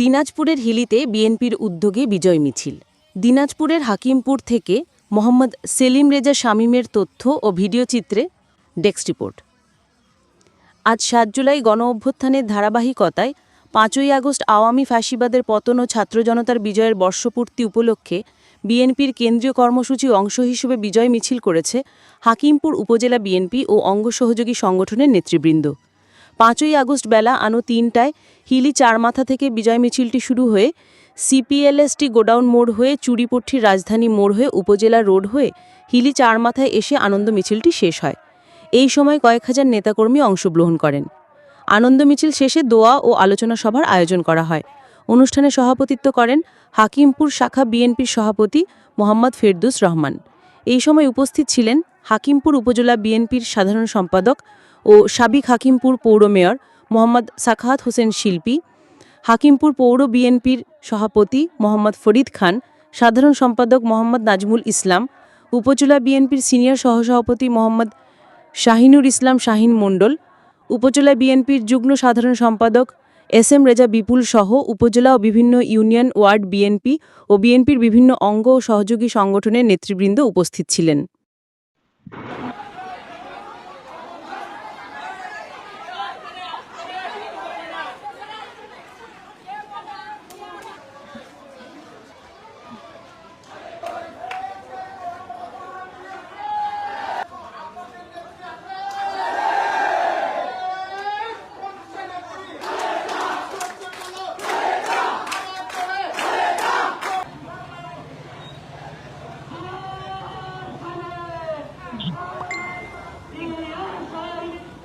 দিনাজপুরের হিলিতে বিএনপির উদ্যোগে বিজয় মিছিল। দিনাজপুরের হাকিমপুর থেকে মোহাম্মদ সেলিম রেজা শামীমের তথ্য ও ভিডিও চিত্রে ডেস্ক রিপোর্ট। আজ সাত জুলাই গণ অভ্যুত্থানের ধারাবাহিকতায় পাঁচই আগস্ট আওয়ামী ফাঁসিবাদের পতন ও ছাত্র জনতার বিজয়ের বর্ষপূর্তি উপলক্ষে বিএনপির কেন্দ্রীয় কর্মসূচি অংশ হিসেবে বিজয় মিছিল করেছে হাকিমপুর উপজেলা বিএনপি ও অঙ্গ সহযোগী সংগঠনের নেতৃবৃন্দ। পাঁচই আগস্ট বেলা আনো তিনটায়, হিলি চারমাথা থেকে বিজয় মিছিলটি শুরু হয়ে সিপিএলএসটি গোডাউন মোড় হয়ে চুরিপট্টির রাজধানী মোড় হয়ে উপজেলা রোড হয়ে হিলি চারমাথায় এসে আনন্দ মিছিলটি শেষ হয়। এই সময় কয়েক হাজার নেতাকর্মী অংশগ্রহণ করেন। আনন্দ মিছিল শেষে দোয়া ও আলোচনা সভার আয়োজন করা হয়। অনুষ্ঠানে সভাপতিত্ব করেন হাকিমপুর শাখা বিএনপির সভাপতি মোহাম্মদ ফেরদুস রহমান। এই সময় উপস্থিত ছিলেন হাকিমপুর উপজেলা বিএনপির সাধারণ সম্পাদক ও সাবিক হাকিমপুর পৌর মেয়র মোহাম্মদ সাখাত হোসেন শিল্পী, হাকিমপুর পৌর বিএনপির সভাপতি মোহাম্মদ ফরিদ খান, সাধারণ সম্পাদক মোহাম্মদ নাজমুল ইসলাম, উপজেলা বিএনপির সিনিয়র সহসভাপতি মোহাম্মদ শাহিনুর ইসলাম শাহিন মণ্ডল, উপজেলা বিএনপির যুগ্ম সাধারণ সম্পাদক এস এম রেজা বিপুল সহ উপজেলা ও বিভিন্ন ইউনিয়ন ওয়ার্ড বিএনপি ও বিএনপির বিভিন্ন অঙ্গ ও সহযোগী সংগঠনের নেতৃবৃন্দ উপস্থিত ছিলেন।